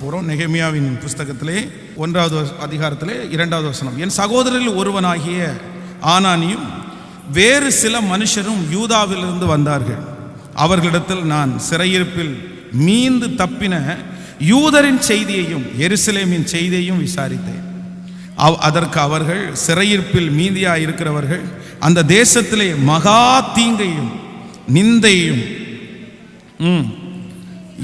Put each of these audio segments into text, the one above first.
போகிறோம் நெகமியாவின் புஸ்தகத்திலே ஒன்றாவது அதிகாரத்திலே இரண்டாவது வசனம். என் சகோதரில் ஒருவனாகிய ஆனானியும் வேறு சில மனுஷரும் யூதாவிலிருந்து வந்தார்கள். அவர்களிடத்தில் நான் சிறையிருப்பில் மீந்து தப்பின யூதரின் செய்தியையும் எருசலேமின் செய்தியையும் விசாரித்தேன். அவ்- அதற்கு அவர்கள் சிறையிருப்பில் மீதியாக இருக்கிறவர்கள் அந்த தேசத்திலே மகா தீங்கையும் நிந்தையும் ம்,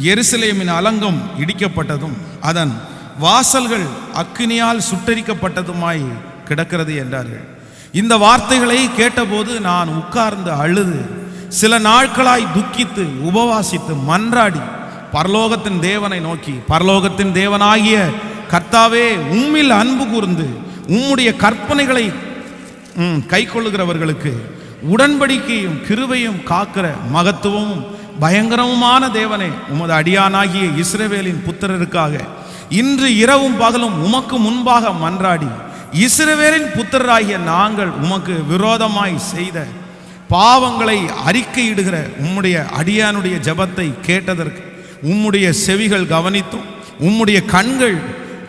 எருசலேமின் அலங்கம் இடிக்கப்பட்டதும் அதன் வாசல்கள் அக்கினியால் சுட்டரிக்கப்பட்டதுமாய் கிடக்கிறது என்றார்கள். இந்த வார்த்தைகளை கேட்டபோது நான் உட்கார்ந்து அழுது சில நாட்களாய் துக்கித்து உபவாசித்து மன்றாடி பரலோகத்தின் தேவனை நோக்கி பரலோகத்தின் தேவனாகிய கர்த்தாவே உம்மில் அன்பு கூர்ந்து உம்முடைய கற்பனைகளை கை கொள்ளுகிறவர்களுக்கு உடன்படிக்கையும் கிருவையும் காக்கிற மகத்துவமும் பயங்கரமான தேவனே உமது அடியானாகிய இஸ்ரவேலின் புத்திரருக்காக. இன்று இரவும் பகலும் உமக்கு முன்பாக மன்றாடி இஸ்ரவேலின் புத்திரராகிய நாங்கள் உமக்கு விரோதமாய் செய்த பாவங்களை அறிக்கையிடுகிற உம்முடைய அடியானுடைய ஜெபத்தை கேட்டதற்கு உம்முடைய செவிகள் கவனித்தும் உம்முடைய கண்கள்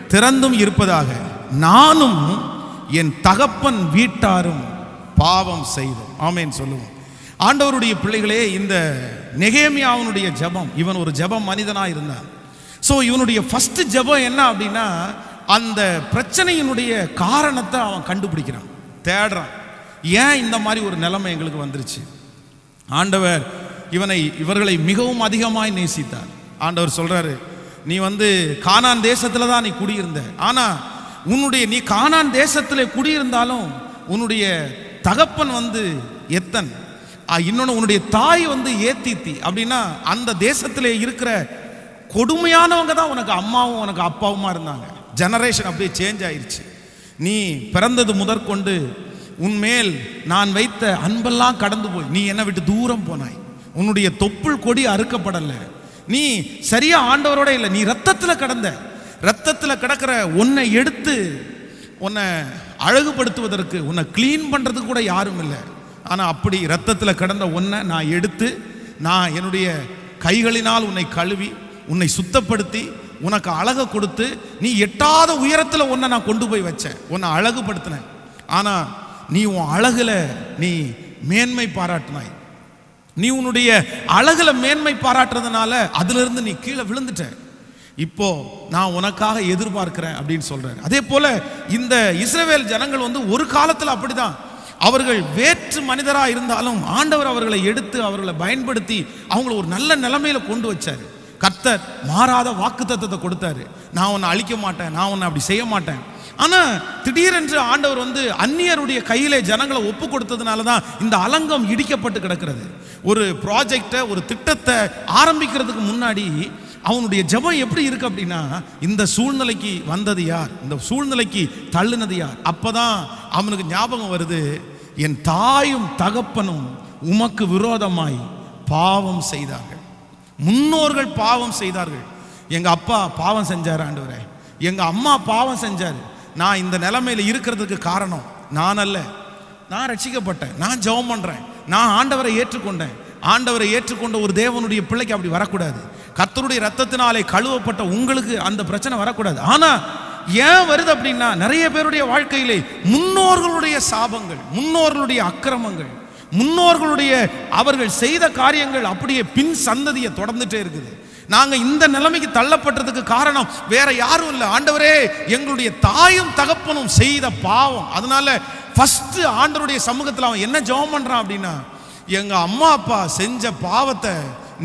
திறந்தும் இருப்பதாக நானும் என் தகப்பன் வீட்டாரும் பாவம் செய்தோம். ஆமேன் சொல்லுவோம். ஆண்டவருடைய பிள்ளைகளே இந்த நெகேமியாவுனுடைய ஜெபம் இவன் ஒரு ஜெபம் மனிதனாக இருந்தான். ஸோ இவனுடைய ஃபஸ்ட் ஜெபம் என்ன அப்படின்னா அந்த பிரச்சனையினுடைய காரணத்தை அவன் கண்டுபிடிக்கிறான் தேடுறான். ஏன் இந்த மாதிரி ஒரு நிலைமை எங்களுக்கு வந்துருச்சு? ஆண்டவர் இவனை இவர்களை மிகவும் அதிகமாய் நேசித்தார். ஆண்டவர் சொல்றாரு நீ வந்து கானான் தேசத்துல தான் நீ குடியிருந்த. ஆனா உன்னுடைய நீ கானான் தேசத்துல குடியிருந்தாலும் உன்னுடைய தகப்பன் வந்து எத்தன்? இன்னொன்று உன்னுடைய தாய் வந்து ஏத்தித்தி. அப்படின்னா அந்த தேசத்தில் இருக்கிற கொடுமையானவங்க தான் உனக்கு அம்மாவும் உனக்கு அப்பாவுமா இருந்தாங்க. ஜெனரேஷன் அப்படியே சேஞ்ச் ஆயிடுச்சு நீ பிறந்தது முதற்கொண்டு உன்மேல் நான் வைத்த அன்பெல்லாம் கடந்து போய் நீ என்னை விட்டு தூரம் போனாய். உன்னுடைய தொப்புள் கொடி அறுக்கப்படலை. நீ சரியா ஆண்டவரோட இல்லை நீ ரத்தத்தில் கடந்த. ரத்தத்தில் கிடக்கிற உன்னை எடுத்து உன்னை அழகுபடுத்துவதற்கு உன்னை க்ளீன் பண்ணுறதுக்கு கூட யாரும் இல்லை. ஆனால் அப்படி ரத்தத்தில் கடந்த ஒன்றை நான் எடுத்து நான் என்னுடைய கைகளினால் உன்னை கழுவி உன்னை சுத்தப்படுத்தி உனக்கு அழகை கொடுத்து நீ எட்டாத உயரத்தில் உன்னை நான் கொண்டு போய் வச்சேன். உன்னை அழகுபடுத்தினேன். ஆனால் நீ உன் அழகில் நீ மேன்மை பாராட்டினாய். நீ உன்னுடைய அழகில் மேன்மை பாராட்டுறதுனால அதிலிருந்து நீ கீழே விழுந்துட்ட. இப்போ நான் உனக்காக எதிர்பார்க்கிறேன் அப்படின்னு சொல்கிறேன் அதே போல் இந்த இஸ்ரவேல் ஜனங்கள் வந்து ஒரு காலத்தில் அப்படிதான். அவர்கள் வேற்று மனிதராக இருந்தாலும் ஆண்டவர் அவர்களை எடுத்து அவர்களை பயன்படுத்தி அவங்கள ஒரு நல்ல நிலைமையில கொண்டு வச்சார். கர்த்தர் மாறாத வாக்குத்தத்தத்தை கொடுத்தாரு. நான் உன்னை அழிக்க மாட்டேன் நான் உன்னை அப்படி செய்ய மாட்டேன். ஆனால் திடீரென்று ஆண்டவர் வந்து அந்நியருடைய கையிலே ஜனங்களை ஒப்பு கொடுத்ததுனால தான் இந்த அலங்கம் இடிக்கப்பட்டு கிடக்கிறது. ஒரு ப்ராஜெக்டை ஒரு திட்டத்தை ஆரம்பிக்கிறதுக்கு முன்னாடி அவனுடைய ஜெபம் எப்படி இருக்கு அப்படின்னா இந்த சூழ்நிலைக்கு வந்தது யார்? இந்த சூழ்நிலைக்கு தள்ளுனது யார்? அப்பதான் அவனுக்கு ஞாபகம் வருது என் தாயும் தகப்பனும் உமக்கு விரோதமாய் பாவம் செய்தார்கள். முன்னோர்கள் பாவம் செய்தார்கள். எங்க அப்பா பாவம் செஞ்சார் ஆண்டவரே. எங்க அம்மா பாவம் செஞ்சார். நான் இந்த நிலைமையில இருக்கிறதுக்கு காரணம் நான் அல்ல. நான் ரட்சிக்கப்பட்டேன். நான் ஜெபம் பண்றேன். நான் ஆண்டவரை ஏற்றுக்கொண்டேன். ஆண்டவரை ஏற்றுக்கொண்ட ஒரு தேவனுடைய பிள்ளைக்கு அப்படி வரக்கூடாது. கத்தருடைய ரத்தத்தினாலே கழுவப்பட்ட உங்களுக்கு அந்த பிரச்சனை வரக்கூடாது. ஆனா ஏன் வருது அப்படின்னா நிறைய பேருடைய வாழ்க்கையிலே முன்னோர்களுடைய சாபங்கள் முன்னோர்களுடைய அக்கிரமங்கள் முன்னோர்களுடைய அவர்கள் செய்த காரியங்கள் அப்படியே பின் சந்ததியை தொடர்ந்துட்டே இருக்குது. நாங்கள் இந்த நிலைமைக்கு தள்ளப்பட்டதுக்கு காரணம் வேற யாரும் இல்லை. ஆண்டவரே எங்களுடைய தாயும் தகப்பனும் செய்த பாவம். அதனால ஃபஸ்ட்டு ஆண்டவருடைய சமூகத்தில் அவன் என்ன ஜெபம் பண்ணுறான் அப்படின்னா எங்கள் அம்மா அப்பா செஞ்ச பாவத்தை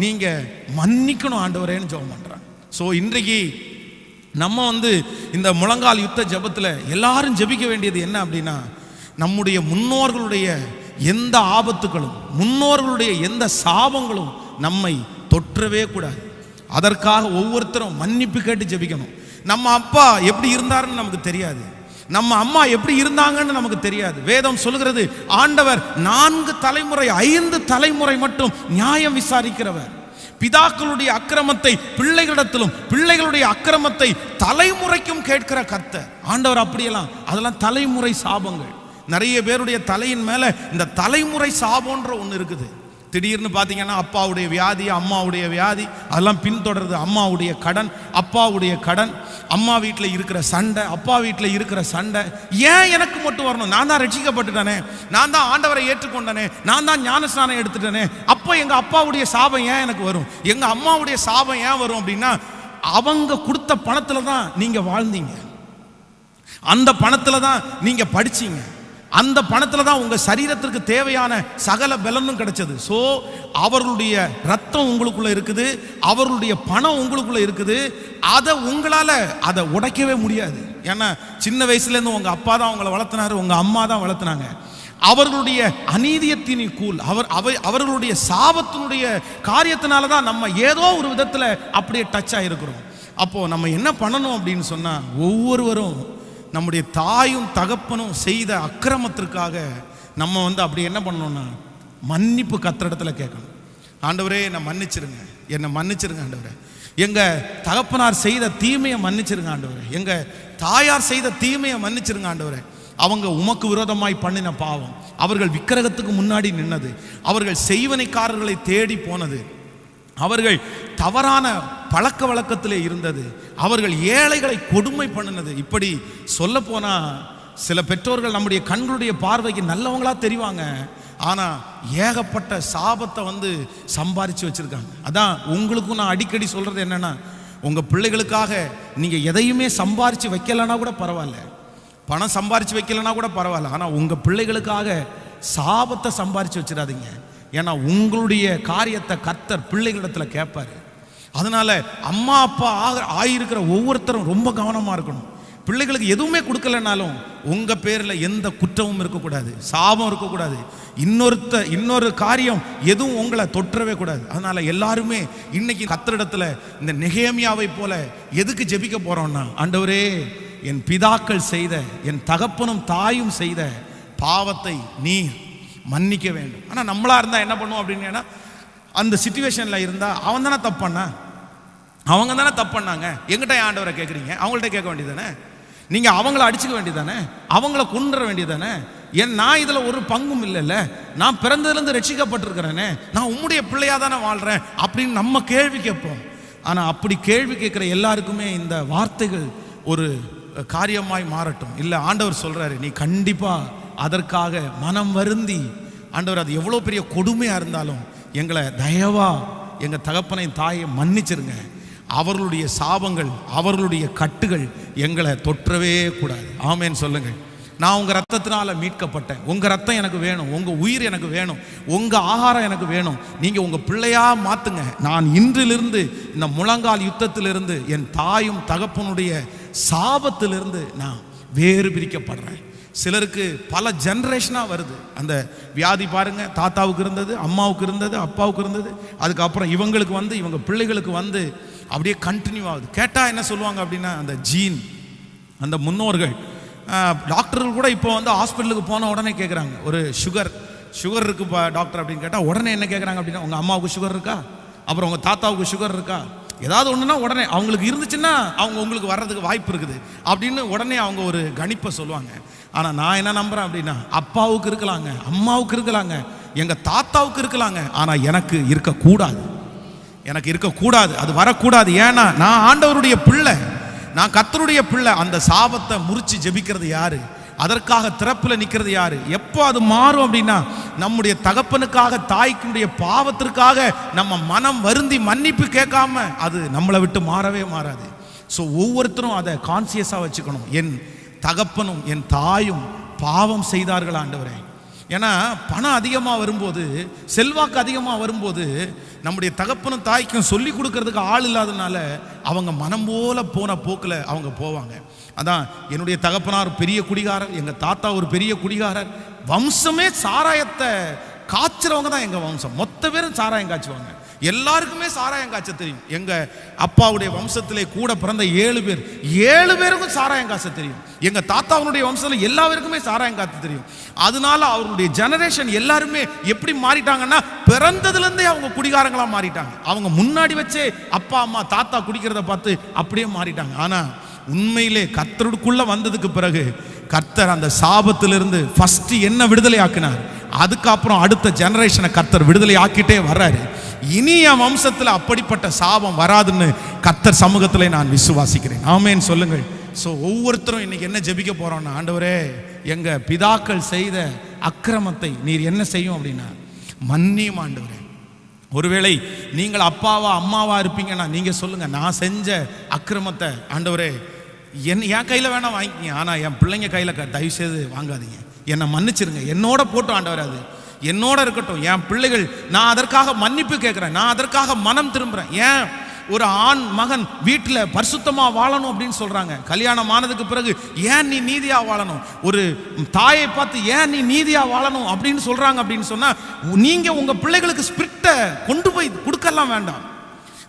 நீங்கள் மன்னிக்கணும் ஆண்டவரேன்னு ஜெபம் பண்ணுறான் ஸோ இன்றைக்கு நம்ம வந்து இந்த முழங்கால் யுத்த ஜெபத்தில் எல்லாரும் ஜெபிக்க வேண்டியது என்ன அப்படின்னா நம்முடைய முன்னோர்களுடைய எந்த ஆபத்துகளும் முன்னோர்களுடைய எந்த சாபங்களும் நம்மை தொற்றவே கூடாது. அதற்காக ஒவ்வொருத்தரும் மன்னிப்பு கேட்டு ஜெபிக்கணும். நம்ம அப்பா எப்படி இருந்தாருன்னு நமக்கு தெரியாது. நம்ம அம்மா எப்படி இருந்தாங்கன்னு நமக்கு தெரியாது. வேதம் சொல்லுகிறது ஆண்டவர் நான்கு தலைமுறை ஐந்து தலைமுறை மட்டும் நியாயம் விசாரிக்கிறவர். பிதாக்களுடைய அக்கிரமத்தை பிள்ளைகளிடத்திலும் பிள்ளைகளுடைய அக்கிரமத்தை தலைமுறைக்கும் கேட்கிற கத்த ஆண்டவர் அப்படியெல்லாம் அதெல்லாம் தலைமுறை சாபங்கள். நிறைய பேருடைய தலையின் மேலே இந்த தலைமுறை சாபோன்ற ஒன்று இருக்குது. திடீர்னு பார்த்தீங்கன்னா அப்பாவுடைய வியாதி அம்மாவுடைய வியாதி அதெல்லாம் பின்தொடருது. அம்மாவுடைய கடன் அப்பாவுடைய கடன் அம்மா வீட்டில் இருக்கிற சண்டை அப்பா வீட்டில் இருக்கிற சண்டை. ஏன் எனக்கு மட்டும் வரணும்? நான் தான் ரட்சிக்கப்பட்டுட்டானே. நான் தான் ஆண்டவரை ஏற்றுக்கொண்டனே. நான் தான் ஞானஸ்நானம் எடுத்துட்டேனே. அப்போ எங்கள் அப்பாவுடைய சாபம் ஏன் எனக்கு வரும்? எங்கள் அம்மாவுடைய சாபம் ஏன் வரும் அப்படின்னா அவங்க கொடுத்த பணத்தில் தான் நீங்கள் வாழ்ந்தீங்க. அந்த பணத்தில் தான் நீங்கள் படிச்சீங்க. அந்த பணத்தில் தான் உங்கள் சரீரத்திற்கு தேவையான சகல பலனும் கிடைச்சது. ஸோ அவர்களுடைய ரத்தம் உங்களுக்குள்ள இருக்குது அவர்களுடைய பணம் உங்களுக்குள்ள இருக்குது. அதை உங்களால் அதை உடைக்கவே முடியாது. ஏன்னா சின்ன வயசுலேருந்து உங்கள் அப்பா தான் உங்களை வளர்த்தினாரு உங்கள் அம்மா தான் வளர்த்துனாங்க. அவர்களுடைய அநீதியத்தின் கூல் அவர் அவை அவர்களுடைய சாபத்தினுடைய காரியத்தினால தான் நம்ம ஏதோ ஒரு விதத்தில் அப்படியே டச் ஆகிருக்கிறோம் அப்போது நம்ம என்ன பண்ணணும் அப்படின்னு சொன்னால் ஒவ்வொருவரும் நம்முடைய தாயும் தகப்பனும் செய்த அக்கிரமத்திற்காக நம்ம வந்து அப்படி என்ன பண்ணணும்னா மன்னிப்பு கத்துற இடத்துல கேட்கணும். ஆண்டவரே என்னை மன்னிச்சிருங்க. என்னை மன்னிச்சிருங்க ஆண்டவரே. எங்கள் தகப்பனார் செய்த தீமையை மன்னிச்சிருங்க ஆண்டவரே. எங்கள் தாயார் செய்த தீமையை மன்னிச்சிருங்க ஆண்டவரே. அவங்க உமக்கு விரோதமாய் பண்ணின பாவம். அவர்கள் விக்கிரகத்துக்கு முன்னாடி நின்னது. அவர்கள் செய்வனைக்காரர்களை தேடி போனது. அவர்கள் தவறான பழக்க வழக்கத்திலே இருந்தது. அவர்கள் ஏழைகளை கொடுமை பண்ணினது. இப்படி சொல்ல சில பெற்றோர்கள் நம்முடைய கண்களுடைய பார்வைக்கு நல்லவங்களா தெரிவாங்க. ஆனால் ஏகப்பட்ட சாபத்தை வந்து சம்பாரித்து வச்சிருக்காங்க. அதான் உங்களுக்கும் நான் அடிக்கடி சொல்கிறது என்னென்னா உங்கள் பிள்ளைகளுக்காக நீங்கள் எதையுமே சம்பாரித்து வைக்கலன்னா கூட பரவாயில்ல. பணம் சம்பாரித்து வைக்கலைன்னா கூட பரவாயில்ல. ஆனால் உங்கள் பிள்ளைகளுக்காக சாபத்தை சம்பாரித்து வச்சிடாதீங்க. ஏன்னா உங்களுடைய காரியத்தை கத்தர் பிள்ளைகளிடத்தில் கேட்பாரு அதனால அம்மா அப்பா ஆக ஆயிருக்கிற ஒவ்வொருத்தரும் ரொம்ப கவனமாக இருக்கணும். பிள்ளைகளுக்கு எதுவுமே கொடுக்கலனாலும் உங்கள் பேரில் எந்த குற்றமும் இருக்கக்கூடாது சாபம் இருக்கக்கூடாது. இன்னொருத்த இன்னொரு காரியம் எதுவும் உங்களை தொற்றவே கூடாது. அதனால எல்லாருமே இன்னைக்கு கத்திரிடத்தில் இந்த நெகேமியாவை போல எதுக்கு ஜெபிக்க போகிறோன்னா ஆண்டவரே என் பிதாக்கள் செய்த என் தகப்பனும் தாயும் செய்த பாவத்தை நீர் மன்னிக்க வேண்டும். ஆனால் நம்மளாக இருந்தால் என்ன பண்ணுவோம் அப்படின்னு அந்த சுச்சுவேஷனில் இருந்தால் அவன் தானே தப்பு பண்ணான் அவங்க தானே தப்பு பண்ணாங்க? எங்கிட்ட ஏன் ஆண்டவரை கேட்குறீங்க அவங்கள்ட்ட கேட்க வேண்டியதானே நீங்கள் அவங்கள அடிச்சுக்க வேண்டியதானே அவங்கள கொண்டுற வேண்டியதானே என் நான் இதில் ஒரு பங்கும் இல்லைல்ல. நான் பிறந்ததுலேருந்து ரட்சிக்கப்பட்டிருக்கிறேனே. நான் உம்முடைய பிள்ளையாக தானே வாழ்கிறேன் அப்படின்னு நம்ம கேள்வி கேட்போம். ஆனால் அப்படி கேள்வி கேட்குற எல்லாருக்குமே இந்த வார்த்தைகள் ஒரு காரியமாய் மாறட்டும். இல்லை ஆண்டவர் சொல்கிறாரு நீ கண்டிப்பாக அதற்காக மனம் வருந்தி ஆண்டவர் அது எவ்வளோ பெரிய கொடுமையாக இருந்தாலும் எங்களை தயவா எங்கள் தகப்பனை தாயை மன்னிச்சிருங்க. அவர்களுடைய சாபங்கள் அவர்களுடைய கட்டுகள் எங்களை தொற்றவே கூடாது. ஆமேன்னு சொல்லுங்கள். நான் உங்கள் ரத்தத்தினால் மீட்கப்பட்டேன். உங்கள் ரத்தம் எனக்கு வேணும். உங்கள் உயிர் எனக்கு வேணும். உங்கள் ஆகாரம் எனக்கு வேணும். நீங்கள் உங்கள் பிள்ளையாக மாற்றுங்க நான் இன்றிலிருந்து இந்த முழங்கால் யுத்தத்திலிருந்து என் தாயும் தகப்பனுடைய சாபத்திலிருந்து நான் வேறு பிரிக்கப்படுறேன். சிலருக்கு பல ஜென்ரேஷனாக வருது. அந்த வியாதி பாருங்க தாத்தாவுக்கு இருந்தது அம்மாவுக்கு இருந்தது அப்பாவுக்கு இருந்தது. அதுக்கப்புறம் இவங்களுக்கு வந்து இவங்க பிள்ளைகளுக்கு வந்து அப்படியே கண்டினியூ ஆகுது. கேட்டால் என்ன சொல்லுவாங்க அப்படின்னா அந்த ஜீன் அந்த முன்னோர்கள் டாக்டர்கள் கூட இப்போ வந்து ஹாஸ்பிட்டலுக்கு போன உடனே கேட்குறாங்க ஒரு சுகர் சுகர் இருக்குப்பா டாக்டர் அப்படின்னு கேட்டால் உடனே என்ன கேட்குறாங்க அப்படின்னா உங்கள் அம்மாவுக்கு சுகர் இருக்கா? அப்புறம் உங்கள் தாத்தாவுக்கு சுகர் இருக்கா? ஏதாவது ஒன்றுனா உடனே அவங்களுக்கு இருந்துச்சுன்னா அவங்க உங்களுக்கு வர்றதுக்கு வாய்ப்பு இருக்குது. அப்படின்னு உடனே அவங்க ஒரு கணிப்பை சொல்லுவாங்க. ஆனால் நான் என்ன நம்புகிறேன் அப்படின்னா அப்பாவுக்கு இருக்கலாங்க அம்மாவுக்கு இருக்கலாங்க எங்கள் தாத்தாவுக்கு இருக்கலாங்க ஆனால் எனக்கு இருக்கக்கூடாது. எனக்கு இருக்கக்கூடாது அது வரக்கூடாது. ஏன்னா நான் ஆண்டவருடைய பிள்ளை நான் கத்தருடைய பிள்ளை. அந்த சாபத்தை முறித்து ஜெபிக்கிறது யாரு? அதற்காக திறப்பில் நிற்கிறது யாரு? எப்போ அது மாறும் அப்படின்னா நம்முடைய தகப்பனுக்காக தாய்க்குடைய பாவத்திற்காக நம்ம மனம் வருந்தி மன்னிப்பு கேட்காம அது நம்மளை விட்டு மாறவே மாறாது. ஸோ ஒவ்வொருத்தரும் அதை கான்சியஸாக வச்சுக்கணும். என் தகப்பனும் என் தாயும் பாவம் செய்தார்கள் ஆண்டவரே. ஏன்னா பணம் அதிகமாக வரும்போது செல்வாக்கு அதிகமாக வரும்போது நம்முடைய தகப்பனும் தாய்க்கும் சொல்லி கொடுக்கறதுக்கு ஆள் இல்லாதனால அவங்க மனம் போல போன போக்கில் அவங்க போவாங்க. அதான் என்னுடைய தகப்பனார் பெரிய குடிகாரர் எங்கள் தாத்தா ஒரு பெரிய குடிகாரர். வம்சமே சாராயத்தை காய்ச்சுறவங்க தான் எங்கள் வம்சம். மொத்த பேரும் சாராயம் காய்ச்சுவாங்க. எல்லாருக்குமே சாராயம் காய்ச்ச தெரியும். எங்க அப்பாவுடைய வம்சத்திலே கூட பிறந்த ஏழு பேர். ஏழு பேருக்கும் சாராயம் காய்ச்ச தெரியும். எங்க தாத்தாவுடைய வம்சத்தில் எல்லா பேருக்குமே சாராயம் காய்ச்ச தெரியும். அதனால அவருடைய ஜெனரேஷன் எல்லாருமே எப்படி மாறிட்டாங்கன்னா பிறந்ததுலேருந்தே அவங்க குடிகாரங்களா மாறிட்டாங்க. அவங்க முன்னாடி வச்சே அப்பா அம்மா தாத்தா குடிக்கிறத பார்த்து அப்படியே மாறிட்டாங்க. ஆனா உண்மையிலே கர்த்தருக்குள்ள வந்ததுக்கு பிறகு கர்த்தர் அந்த சாபத்திலிருந்து ஃபஸ்ட்டு என்ன விடுதலை ஆக்கினார்? அதுக்கப்புறம் அடுத்த ஜெனரேஷனை கர்த்தர் விடுதலை ஆக்கிட்டே வர்றாரு. இனி என் வம்சத்தில் அப்படிப்பட்ட சாபம் வராதுன்னு கத்தர் சமூகத்தில் நான் விசுவாசிக்கிறேன். ஆமேன்னு சொல்லுங்கள். ஸோ ஒவ்வொருத்தரும் இன்னைக்கு என்ன ஜெபிக்க போகிறோம்னா ஆண்டவரே எங்கள் பிதாக்கள் செய்த அக்கிரமத்தை நீர் என்ன செய்யும் அப்படின்னா மன்னியும் ஆண்டவரே. ஒருவேளை நீங்கள் அப்பாவா அம்மாவா இருப்பீங்கன்னா நீங்கள் சொல்லுங்கள் நான் செஞ்ச அக்கிரமத்தை ஆண்டவரே என் என் கையில் வேணால் வாங்கிக்கிங்க. ஆனால் என் பிள்ளைங்க கையில் க- தயவு செய்து வாங்காதீங்க. என்னை மன்னிச்சிருங்க. என்னோட போட்டு ஆண்டவர் அது. என்னோட இருக்கட்டும் என் பிள்ளைகள் நான் அதற்காக மன்னிப்பு கேட்குறேன் நான் அதற்காக மனம் திரும்புகிறேன் ஏன்? ஒரு ஆண் மகன் வீட்டில் பரிசுத்தமாக வாழணும் அப்படின்னு சொல்கிறாங்க கல்யாணம் ஆனதுக்கு பிறகு ஏன் நீ நீதியாக வாழணும்? ஒரு தாயை பார்த்து ஏன் நீ நீதியாக வாழணும் அப்படின்னு சொல்கிறாங்க அப்படின்னு சொன்னால் நீங்கள் உங்கள் பிள்ளைகளுக்கு ஸ்பிரிட்டை கொண்டு போய் கொடுக்கலாம் வேண்டாம்.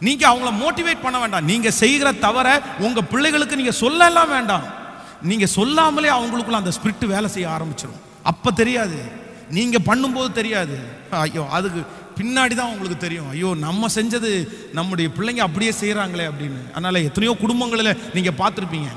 நீங்கள் அவங்கள மோட்டிவேட் பண்ண வேண்டாம். நீங்கள் செய்கிற தவற உங்கள் பிள்ளைகளுக்கு நீங்கள் சொல்லலாம் வேண்டாம். நீங்கள் சொல்லாமலே அவங்களுக்குள்ள அந்த ஸ்பிரிட் வேலை செய்ய ஆரம்பிச்சிடும் அப்போ தெரியாது. நீங்கள் பண்ணும்போது தெரியாது. ஐயோ அதுக்கு பின்னாடி தான் உங்களுக்கு தெரியும். ஐயோ நம்ம செஞ்சது நம்முடைய பிள்ளைங்க அப்படியே செய்கிறாங்களே அப்படின்னு. அதனால் எத்தனையோ குடும்பங்களில் நீங்கள் பார்த்துருப்பீங்க.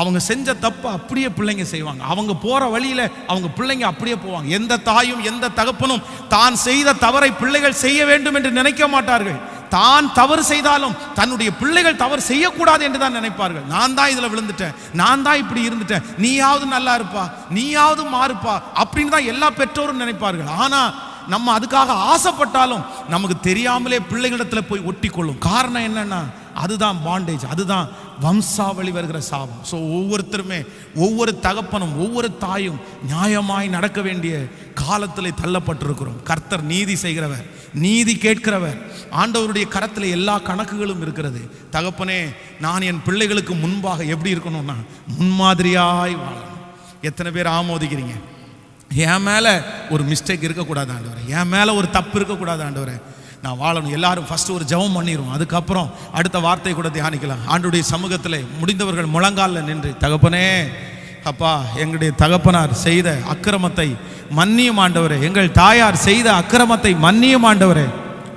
அவங்க செஞ்ச தப்பை அப்படியே பிள்ளைங்க செய்வாங்க. அவங்க போகிற வழியில் அவங்க பிள்ளைங்க அப்படியே போவாங்க. எந்த தாயும் எந்த தகப்பனும் தான் செய்த தவறை பிள்ளைகள் செய்ய வேண்டும் என்று நினைக்க மாட்டார்கள். தான் தவறு செய்தாலும் தன்னுடைய பிள்ளைகள் தவறு செய்யக்கூடாது என்று தான் நினைப்பார்கள். நான் தான் இதில் விழுந்துட்டேன். நான் தான் இப்படி இருந்துட்டேன். நீயாவது நல்லா இருப்பா. நீயாவது மாறுப்பா அப்படின்னு தான் எல்லா பெற்றோரும் நினைப்பார்கள். ஆனா நம்ம அதுக்காக ஆசைப்பட்டாலும் நமக்கு தெரியாமலே பிள்ளைகளிடத்துல போய் ஒட்டிக்கொள்ளும். காரணம் என்னன்னா அதுதான் பாண்டேஜ் அதுதான் வம்சாவளி வருகிற சாபம். ஸோ ஒவ்வொருத்தருமே ஒவ்வொரு தகப்பனும் ஒவ்வொரு தாயும் நியாயமாய் நடக்க வேண்டிய காலத்தில் தள்ளப்பட்டிருக்கிறோம். கர்த்தர் நீதி செய்கிறவர். நீதி கேட்கிறவர். ஆண்டவருடைய கரத்தில் எல்லா கணக்குகளும் இருக்கிறது. தகப்பனே நான் என் பிள்ளைகளுக்கு முன்பாக எப்படி இருக்கணும்னா முன்மாதிரியாய் வாழணும். எத்தனை பேர் ஆமோதிக்கிறீங்க? என் மேலே ஒரு மிஸ்டேக் இருக்கக்கூடாது ஆண்டவரே. என் மேலே ஒரு தப்பு இருக்கக்கூடாது ஆண்டவரே. நான் வாழணும். எல்லாரும் ஃபஸ்ட்டு ஒரு ஜெபம் பண்ணிடுவோம். அதுக்கப்புறம் அடுத்த வார்த்தை கூட தியானிக்கலாம். ஆண்டுடைய சமூகத்தில் முடிந்தவர்கள் முழங்காலில் நின்று தகப்பனே அப்பா எங்களுடைய தகப்பனார் செய்த அக்கிரமத்தை மன்னியும் ஆண்டவரே. எங்கள் தாயார் செய்த அக்கிரமத்தை மன்னியும் ஆண்டவரே.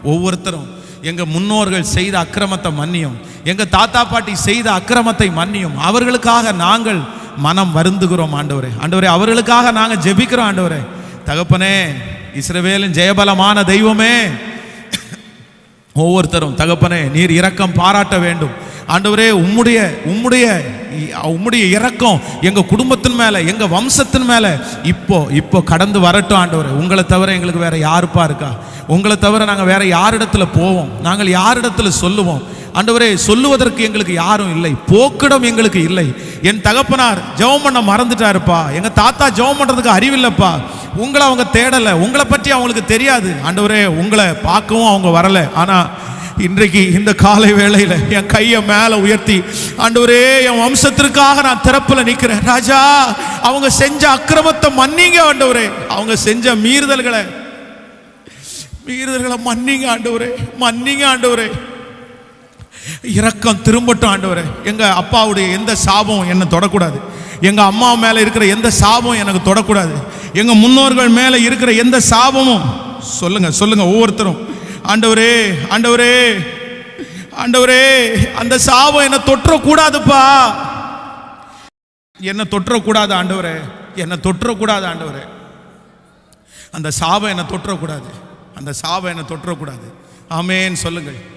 ஒவ்வொருத்தரும் எங்க முன்னோர்கள் செய்த அக்கிரமத்தை மன்னியும். எங்க தாத்தா பாட்டி செய்த அக்கிரமத்தை மன்னியும். அவர்களுக்காக நாங்கள் மனம் வருந்துகிறோம் ஆண்டவரே. ஆண்டவரே அவர்களுக்காக நாங்கள் ஜெபிக்கிறோம் ஆண்டவரே. தகப்பனே இஸ்ரவேலின் ஜெயபலமான தெய்வமே. ஒவ்வொருத்தரும் தகப்பனே நீர் இரக்கம் பாராட்ட வேண்டும். ஆண்டவரே உம்முடைய உம்முடைய உம்முடைய இறக்கம் எங்கள் குடும்பத்தின் மேலே எங்கள் வம்சத்தின் மேலே இப்போ இப்போ கடந்து வரட்டும் ஆண்டவர். உங்களை தவிர எங்களுக்கு வேறு யாருப்பா இருக்கா? உங்களை தவிர நாங்கள் வேறு யாரிடத்துல போவோம்? நாங்கள் யாரிடத்துல சொல்லுவோம்? ஆண்டவரே சொல்லுவதற்கு எங்களுக்கு யாரும் இல்லை. போக்கிடம் எங்களுக்கு இல்லை. என் தகப்பனார் ஜெபம் பண்ண மறந்துட்டாருப்பா. எங்கள் தாத்தா ஜெபம் பண்ணுறதுக்கு அறிவில்லைப்பா. உங்களை அவங்க தேடலை. உங்களை பற்றி அவங்களுக்கு தெரியாது. ஆண்டவரே உங்களை பார்க்கவும் அவங்க வரலை. ஆனால் இன்றைக்கு இந்த காலை வேளையில என் கையை மேல உயர்த்தி ஆண்டவரே என் வம்சத்திற்காக நான் திறப்புல நிக்கிறேன். ராஜா அவங்க செஞ்ச அக்கிரமத்தை மன்னிங்க ஆண்டவரே. அவங்க செஞ்ச மீறுதல்களை மீறுதல்களை மன்னிங்க ஆண்டவரே. மன்னிங்க ஆண்டவரே. இரக்கம் திரும்பட்டும் ஆண்டவரே. எங்க அப்பாவுடைய எந்த சாபம் என்னை தொடக்கூடாது. எங்க அம்மா மேல இருக்கிற எந்த சாபம் எனக்கு தொடக்கூடாது. எங்க முன்னோர்கள் மேல இருக்கிற எந்த சாபமும் சொல்லுங்க சொல்லுங்க ஒவ்வொருத்தரும். ஆண்டவரே ஆண்டவரே ஆண்டவரே அந்த சாபம் என்னை தொற்றக்கூடாதுப்பா. என்னை தொற்றக்கூடாது ஆண்டவரே என்னை தொற்றக்கூடாது ஆண்டவரே. அந்த சாபம் என்னை தொற்றக்கூடாது. அந்த சாபம் என்னை தொற்றக்கூடாது. ஆமேன்னு சொல்லுங்கள்.